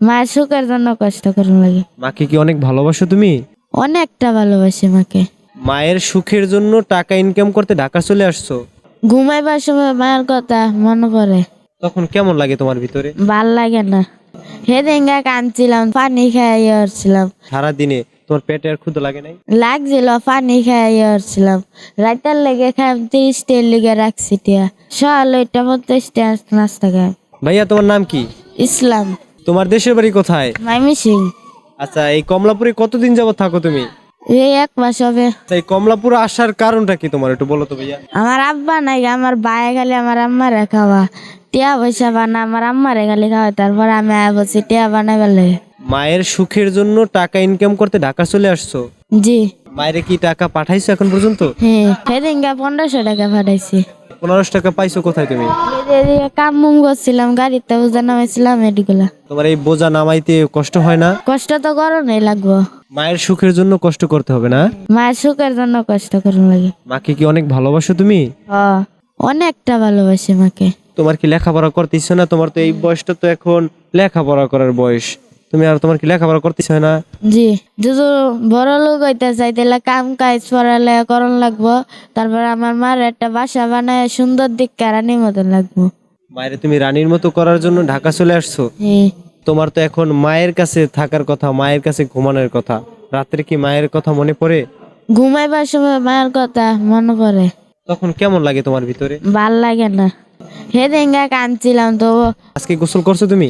মায়ের সুখের জন্য কষ্ট করুন লাগে। মাকে কি অনেক ভালোবাসো তুমি? অনেকটা ভালোবাসি মাকে। মায়ের সুখের জন্য টাকা ইনকাম করতে ঢাকা চলে আসছো? ঘুমাইবার সময় মায়ের কথা মনে পড়ে। তখন কেমন লাগে তোমার ভিতরে? ভালো লাগে না। হেদিনগা কাঁদছিলাম পানি খাইয়ে উঠছিলাম সারা দিনে তোমার পেটে আর ক্ষুদা লাগে নাই? লাগছিল পানি খাইয়ে উঠছিলাম রাতের লেগে খাইম তিরিশ টের লেগে রাখছি টিয়া। সকাল ওইটা মতো নাস্তা খাই ভাইয়া তোমার নাম কি? ইসলাম। তোমার দেশের বাড়ি কোথায়? মাইমি সিং আচ্ছা এই কমলাপুরে কতদিন যাবত থাকো তুমি? এই এক মাস হবে। আচ্ছা, এই কমলাপুর আসার কারণটা কি তোমার একটু বলো তো ভাইয়া? আমার আব্বা নাই আমার ভাই খালি আমার খাওয়া। টিয়া পয়সা বানা আমার আম্মারে খালি খাওয়া। তারপর আমি আয়া টিয়া লাগে মায়ের সুখের জন্য টাকা ইনকাম করতে ঢাকা চলে আসছো? জি। মায়ের কি টাকা পাঠাইছো এখন পর্যন্ত? হ্যাঁ সেদিনকে পনেরোশো টাকা পাঠাইছি। পনেরোশো টাকা পাইছো কোথায় তুমি? কাম মুম করছিলাম গাড়িতে বোঝা নামাইছিলাম এডিগুলা তোমার এই বোঝা নামাইতে কষ্ট হয় না? কষ্ট তো করণই লাগবো। মায়ের সুখের জন্য কষ্ট করতে হবে না? মায়ের সুখের জন্য কষ্ট করুন লাগে। মাকে কি অনেক ভালোবাসো তুমি? অনেকটা ভালোবাসি মাকে। তোমার কি লেখাপড়া করতে ইচ্ছে না? তোমার তো এই বয়সটা তো এখন লেখাপড়া করার বয়স। তুমি আর তোমার কি লেখাপড়া করতে ইচ্ছে হয় না? জি যদি বড় লোক হইতে চাই তাহলে কাম কাজ পড়ালেখা করণ লাগবো তারপর আমার মার একটা বাসা বানায় সুন্দর দিক রানীর মতন লাগবো। মায়ের তুমি রানীর মতো করার জন্য ঢাকা চলে আসছো? তোমার তো এখন মায়ের কাছে থাকার কথা মায়ের কাছে ঘুমানোর কথা। রাত্রে কি মায়ের কথা মনে পড়ে? ঘুমাইবার সময় মায়ের কথা মনে পড়ে। তখন কেমন লাগে তোমার ভিতরে? ভালো লাগে না। সেদিনকে কাঁদছিলাম তো আজকে গোসল করছ তুমি?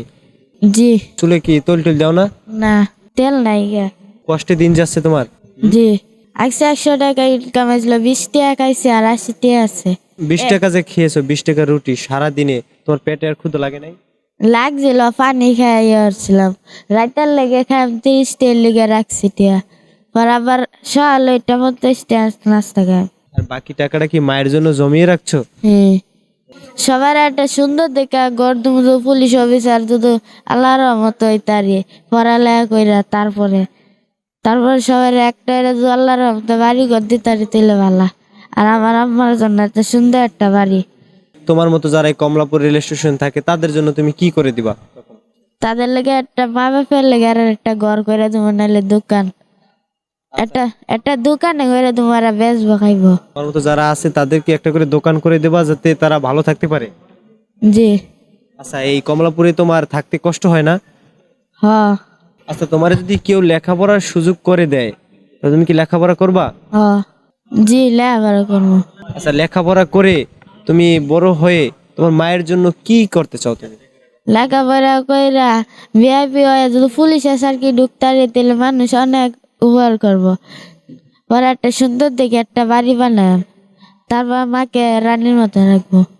জি। চুলে কি তল টল দাও না? না তেল নাই গে। কষ্টে দিন যাচ্ছে তোমার? জি। একশো একশো টাকা ইনকাম হয়েছিল বিশ টাকা খাইছে আর আশি টাকা আছে। বিশ টাকা যে খেয়েছো বিশ টাকা রুটি সারা দিনে তোমার পেটে আর ক্ষুদা লাগে নাই? লাগছিল পানি খাইয়ে উঠছিলাম রাতের লেগে খাইম তিরিশ টাকার লেগে রাখছি টিয়া। পর আবার সকাল ওইটা মতো নাস্তা খাই আর বাকি টাকাটা কি মায়ের জন্য জমিয়ে রাখছো? হ্যাঁ। সবার একটা সুন্দর দেখা গর্দম পুলিশ অফিসার যদি আল্লাহর মতো তারি পড়ালেখা কইরা তারপরে। তারপরে সবার একটা এটা যদি আল্লাহর মতো বাড়ি ঘর দিতারি তুলে ভালা। আর আমার আম্মার জন্য একটা সুন্দর একটা বাড়ি। তোমার মতো যারা এই কমলাপুর রেল স্টেশন থাকে তাদের জন্য তুমি কি করে দিবা? তাদের লেগে একটা মা বাপের লেগে আর একটা ঘর করে তোমার নাহলে দোকান। একটা একটা দোকানে করে তোমার বেচবো খাইবো। তোমার মতো যারা আছে তাদেরকে একটা করে দোকান করে দেবা যাতে তারা ভালো থাকতে পারে। জি। আচ্ছা এই কমলাপুরে তোমার থাকতে কষ্ট হয় না? হ। আচ্ছা তোমার যদি কেউ লেখাপড়ার সুযোগ করে দেয় তো তুমি কি লেখাপড়া করবা? হ। জি লেবার করব। আচ্ছা লেখাপড়া করে তুমি বড় হয়ে তোমার মায়ের জন্য কি করতে চাও তুমি? লেখাপড়া কইরা ভিআইপি হয়ে যদি পুলিশ কি ঢুকতারি তাহলে মানুষ অনেক উপকার করব। পরে একটা সুন্দর দেখে একটা বাড়ি বানায়। তারপর মাকে রানীর মতো রাখব।